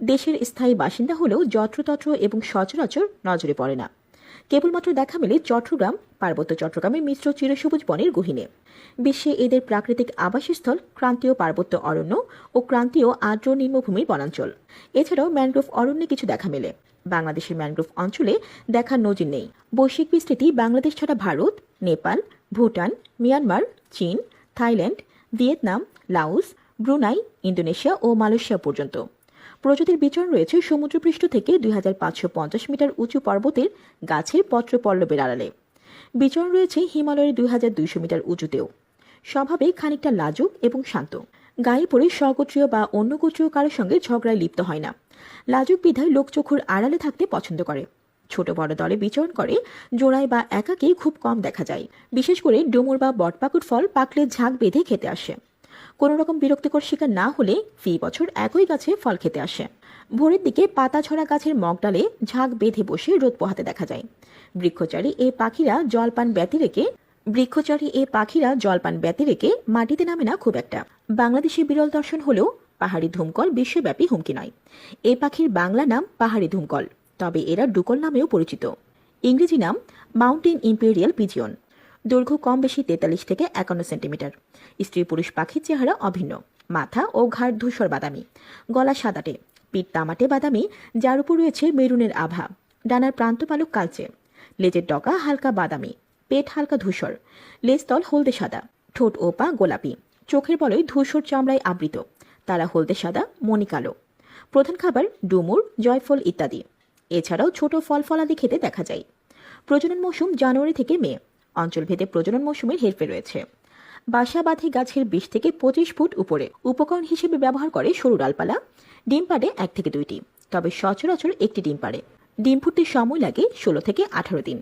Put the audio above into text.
দেশের স্থায়ী বাসিন্দা হলেও যত্রতত্র এবং সচরাচর নজরে পড়ে না। কেবলমাত্র দেখা মেলে চট্টগ্রাম, পার্বত্য চট্টগ্রামের মিশ্র চিরসবুজ বনের গহিনে। বিশ্বে এদের প্রাকৃতিক আবাসস্থল ক্রান্তীয় পার্বত্য অরণ্য ও ক্রান্তীয় আর্দ্র নিম্নভূমির বনাঞ্চল। এছাড়াও ম্যানগ্রোভ অরণ্যে কিছু দেখা মেলে। বাংলাদেশের ম্যানগ্রোভ অঞ্চলে দেখার নজির নেই। বৈশ্বিক বিস্তৃতি বাংলাদেশ ছাড়া ভারত, নেপাল, ভুটান, মিয়ানমার, চীন, Thailand, Vietnam, Laos, Brunei, Indonesia ও মালয়েশিয়া পর্যন্ত। প্রজাতির বিচরণ রয়েছে সমুদ্রপৃষ্ঠ থেকে দুই হাজার পাঁচশো পঞ্চাশ মিটার উঁচু পর্বতের গাছের পত্রপল্লবের আড়ালে। বিচরণ রয়েছে হিমালয়ের দু হাজার দুইশো মিটার উঁচুতেও। স্বভাবে খানিকটা লাজুক এবং শান্ত। গায়ে পড়ে স্বগোত্রীয় বা অন্য গোত্রীয় কারোর সঙ্গে ঝগড়ায় লিপ্ত হয় না। লাজুক বিধায় লোকচক্ষুর আড়ালে থাকতে পছন্দ করে। ছোট বড় দলে বিচরণ করে, জোড়ায় বা একাকে খুব কম দেখা যায়। বিশেষ করে ডুমুর বা বটপাকুর ফল পাকলে ঝাঁক বেঁধে খেতে আসে। কোনো রকম বিরক্তিকর শিকার না হলে ফি বছর একই গাছে ফল খেতে আসে। ভোরের দিকে পাতা ছড়া গাছের মগডালে ঝাঁক বেঁধে বসে রোদ পোহাতে দেখা যায়। বৃক্ষচারী এ পাখিরা জলপান ব্যতি রেখে বৃক্ষচারী এ পাখিরা জলপান ব্যতি রেখে মাটিতে নামে না খুব একটা। বাংলাদেশে বিরল দর্শন হলেও পাহাড়ি ধুমকল বিশ্বব্যাপী হুমকি নয়। এ পাখির বাংলা নাম পাহাড়ি ধুমকল, তবে এরা ডুকল নামেও পরিচিত। ইংরেজি নাম মাউন্টেন ইম্পেরিয়াল পিজিয়ন। দৈর্ঘ্য কম বেশি তেতাল্লিশ থেকে একান্ন সেন্টিমিটার। স্ত্রী পুরুষ পাখির চেহারা অভিন্ন। মাথা ও ঘাড় ধূসর বাদামি। গলা সাদাটে। পিঠ তামাটে বাদামি, যার উপর রয়েছে মেরুনের আভা। ডানার প্রান্তপালক কালচে। লেজের ডগা হালকা বাদামি। পেট হালকা ধূসর। লেজতল হলদে সাদা। ঠোঁট ও পা গোলাপি। চোখের বলয় ধূসর চামড়ায় আবৃত। তারা হলদে সাদা, মণি কালো। প্রধান খাবার ডুমুর, জয়ফল ইত্যাদি। এছাড়াও ছোট ফল ফলাদি খেতে দেখা যায়। প্রজনন মৌসুম জানুয়ারি থেকে মে। অঞ্চলভেদে প্রজনন মৌসুমের হেরফে রয়েছে। বাসা বাঁধে গাছের বিশ থেকে পঁচিশ ফুট উপরে উপকরণ হিসেবে ব্যবহার করে সরু ডালপালা, ডিম পাড়ে এক থেকে দুইটি, তবে সচরাচর একটি ডিম পাড়ে। ডিম ফুটতে সময় লাগে ষোলো থেকে আঠারো দিন।